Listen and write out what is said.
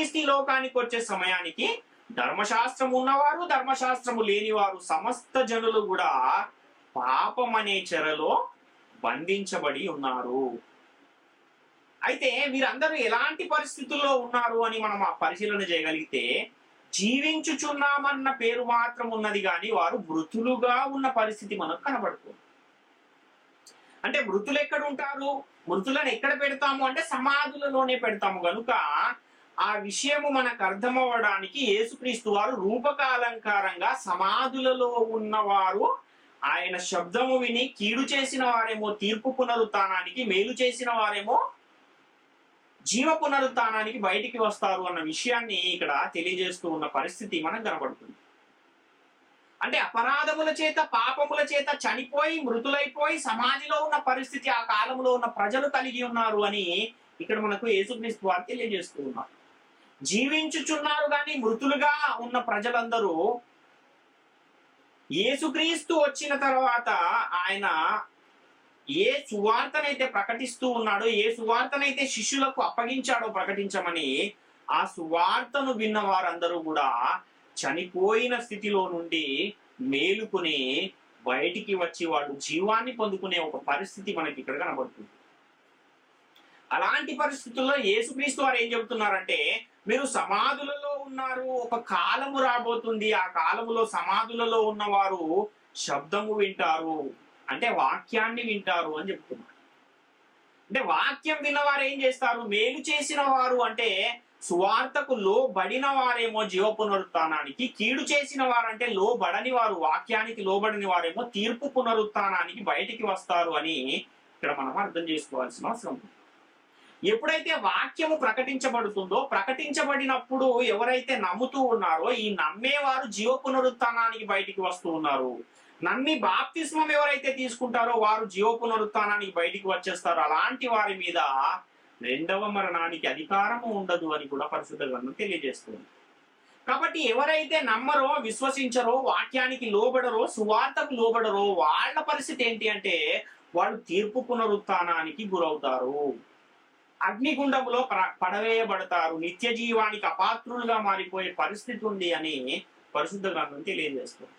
క్రీస్తు లోకానికి వచ్చే సమయానికి ధర్మశాస్త్రం ఉన్నవారు ధర్మశాస్త్రము లేనివారు సమస్త జనులు కూడా పాపం అనే చెరలో బంధించబడి ఉన్నారు. అయితే వీరందరూ ఎలాంటి పరిస్థితుల్లో ఉన్నారు అని మనం ఆ పరిశీలన చేయగలిగితే జీవించుచున్నామన్న పేరు మాత్రం ఉన్నది కానీ వారు మృతులుగా ఉన్న పరిస్థితి మనకు కనబడుతుంది. అంటే మృతులు ఎక్కడ ఉంటారు? మృతులను ఎక్కడ పెడతాము? అంటే సమాధులలోనే పెడతాము. కనుక ఆ విషయము మనకు అర్థమవ్వడానికి యేసుక్రీస్తు వారు రూపకాలంకారంగా సమాధులలో ఉన్నవారు ఆయన శబ్దము విని కీడు చేసిన వారేమో తీర్పు పునరుత్నానికి మేలు చేసిన వారేమో జీవ పునరుత్నానికి బయటికి వస్తారు అన్న విషయాన్ని ఇక్కడ తెలియజేస్తూ ఉన్న పరిస్థితి మనకు కనబడుతుంది. అంటే అపరాధముల చేత పాపముల చేత చనిపోయి మృతులైపోయి సమాధిలో ఉన్న పరిస్థితి ఆ కాలంలో ఉన్న ప్రజలు కలిగి ఉన్నారు అని ఇక్కడ మనకు యేసుక్రీస్తు వారు తెలియజేస్తూ ఉన్నారు. జీవించుచున్నారు కానీ మృతులుగా ఉన్న ప్రజలందరూ యేసుక్రీస్తు వచ్చిన తర్వాత ఆయన ఏ సువార్తనైతే ప్రకటిస్తూ ఉన్నాడో ఏ సువార్తనైతే శిష్యులకు అప్పగించాడో ప్రకటించమని ఆ సువార్తను విన్న వారందరూ కూడా చనిపోయిన స్థితిలో నుండి మేలుకుని బయటికి వచ్చి వాళ్ళు జీవాన్ని పొందుకునే ఒక పరిస్థితి మనకి ఇక్కడ కనబడుతుంది. అలాంటి పరిస్థితుల్లో యేసుక్రీస్తు వారు ఏం చెబుతున్నారంటే మీరు సమాధులలో ఉన్నారు ఒక కాలము రాబోతుంది ఆ కాలములో సమాధులలో ఉన్నవారు శబ్దము వింటారు అంటే వాక్యాన్ని వింటారు అని చెప్తున్నారు అంటే వాక్యం విన్నవారు ఏం చేస్తారు? మేలు చేసిన వారు అంటే సువార్తకు లోబడిన వారేమో జీవ పునరుత్నానికి కీడు చేసిన వారంటే లోబడని వారు వాక్యానికి లోబడిన వారేమో తీర్పు పునరుత్నానికి బయటికి వస్తారు అని ఇక్కడ మనం అర్థం చేసుకోవాల్సిన అవసరం ఉంది. ఎప్పుడైతే వాక్యము ప్రకటించబడుతుందో ప్రకటించబడినప్పుడు ఎవరైతే నమ్ముతూ ఉన్నారో ఈ నమ్మేవారు జీవ పునరుత్నానికి బయటికి వస్తూ ఉన్నారు. నమ్మి బాప్తిస్మం ఎవరైతే తీసుకుంటారో వారు జీవ పునరుత్నానికి బయటికి వచ్చేస్తారో. అలాంటి వారి మీద రెండవ మరణానికి అధికారము ఉండదు అని కూడా పరిశుద్ధ గ్రంథం తెలియజేస్తుంది. కాబట్టి ఎవరైతే నమ్మరో విశ్వసించరో వాక్యానికి లోబడరో సువార్తకు లోబడరో వాళ్ళ పరిస్థితి ఏంటి అంటే వాళ్ళు తీర్పు పునరుత్నానికి గురవుతారు. అగ్నిగుండంలో పడవేయబడతారు. నిత్య జీవానికి అపాత్రులుగా మారిపోయే పరిస్థితి ఉంది అని పరిశుద్ధ గ్రంథం తెలియజేస్తుంది.